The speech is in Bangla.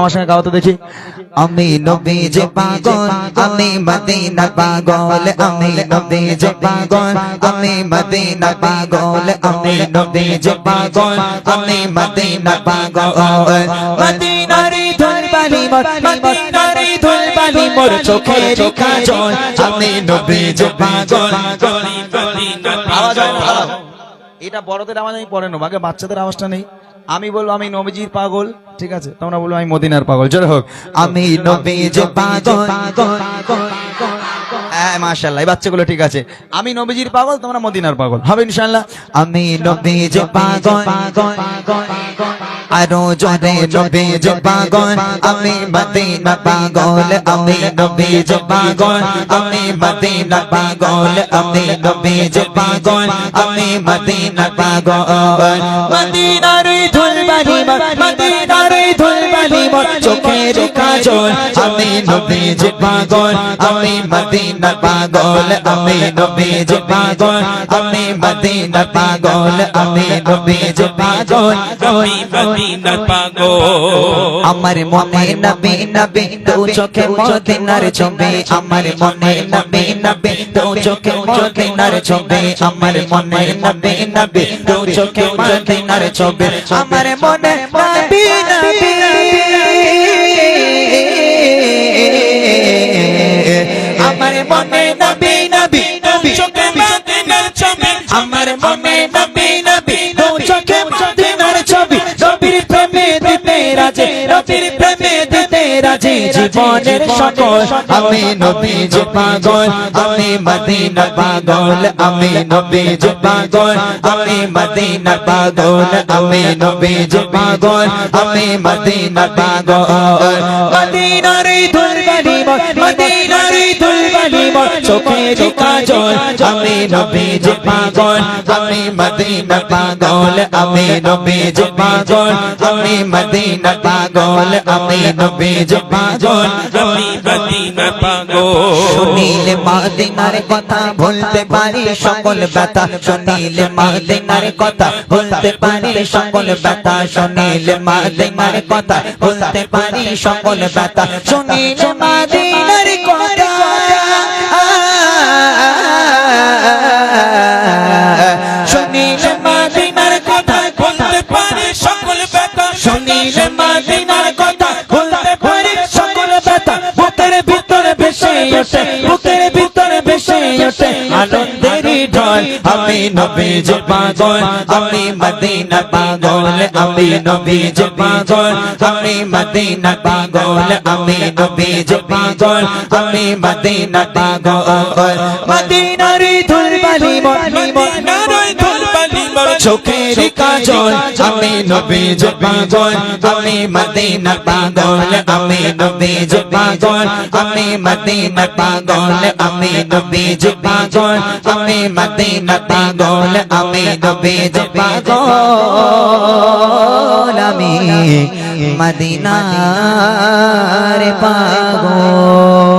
আমার সঙ্গে গাওয়াতে দেখি। আমি নবী যে পাগল আমি মদিনা পাগল আমি নবী যে পাগল আমি মদিনা পাগল আমি নবী যে পাগল আমি মদিনা পাগল। মদিনারি ধুল বালি মোর মদিনারি ধুল বালি মোর চোখে চোখা জল আমি নবী যে পাগল। এটা বড়দের আওয়াজ আমি পরে নেব আগে বাচ্চাদের আওয়াজটা নেই। আমি বলব আমি নবীজির পাগল, ঠিক আছে? তোমরা বলব আমি মদিনার পাগল, জোরে হোক। আমি নবীজি পাগল। হ্যাঁ মাশাল্লাহ এই বাচ্চাগুলো ঠিক আছে। আমি নবীজির পাগল, তোমরা মদিনার পাগল। হবে ইনশাল্লাহ আমি নবীজ পাগল। আরও জোরে নবীজ পাগল আমি মদিনা পাগল আমি নবীজ পাগল আমি মদিনা পাগল আমি নবীজ পাগল আমি মদিনা পাগল। মদিনার ধুল বালি মোর মদিনার ধুল বালি মোর চোখের কাজল আমি নবীজ পাগল আমি মদিনা পাগল আমি নবীজ পাগল আমি মদিনা পাগল আমি নবীজ পাগল আমি পাগল। আমার মনে নবী নবী তো চোখে মদিনার ছবি। আমার মনে নবী নবী তো চোখে মদিনার ছবি। আমার মনে নবী নবী তো চোখে মদিনার ছবি। আমার মনে নবী নবী আমার মনে নবী নবী নবী চোখে মদিনার ছবি। আমার মনে নবীর প্রেমে দিতে রাজে রবির প্রেমে দিতে রাজে জীবনের সকল আমি নবী যে পাগল আমি মদিনা পাগল আমি নবী যে পাগল আমি মদিনা পাগল আমি নবী যে পাগল আমি মদিনা পাগল মদিনার ধুল বালি মোর মদিনার ধুল বালি চোখের কাজল আমি নবী যে পাগল আমি মদিনা পাগল আমি নবী যে পাগল আমি মদিনা পাগল আমি নবী পাগল আমি মদিনার পাগল শুনিলে মদিনার কথা ভুলতে পারি সকল ব্যথা। শুনিলে মদিনার কথা ভুলতে পারি সকল ব্যথা। শুনিলে মদিনার কথা ভুলতে পারি সকল ব্যথা। শুনিলে মদিনার কথা ওঠে, বুকের ভিতরে ভেসে ওঠে, আনন্দেরই ঢল। আমি নবীজ পাগল, আমি মদিনা পাগল, আমি নবীজ পাগল, আমি মদিনা পাগল, আমি নবীজ পাগল, আমি মদিনা পাগল। মদিনারি ধুল বালি মনি মদিনার ধুল বালি মোর চোখের কাজল, আমি নবীজ পাগল আমি মদিনা পাগল, আমি নবীজ পাগল আমি মদিনা পাগল, আমি নবীজ পাগল আমি মদিনা পাগল, আমি নবীজ পাগল আমি মদিনার পাগল।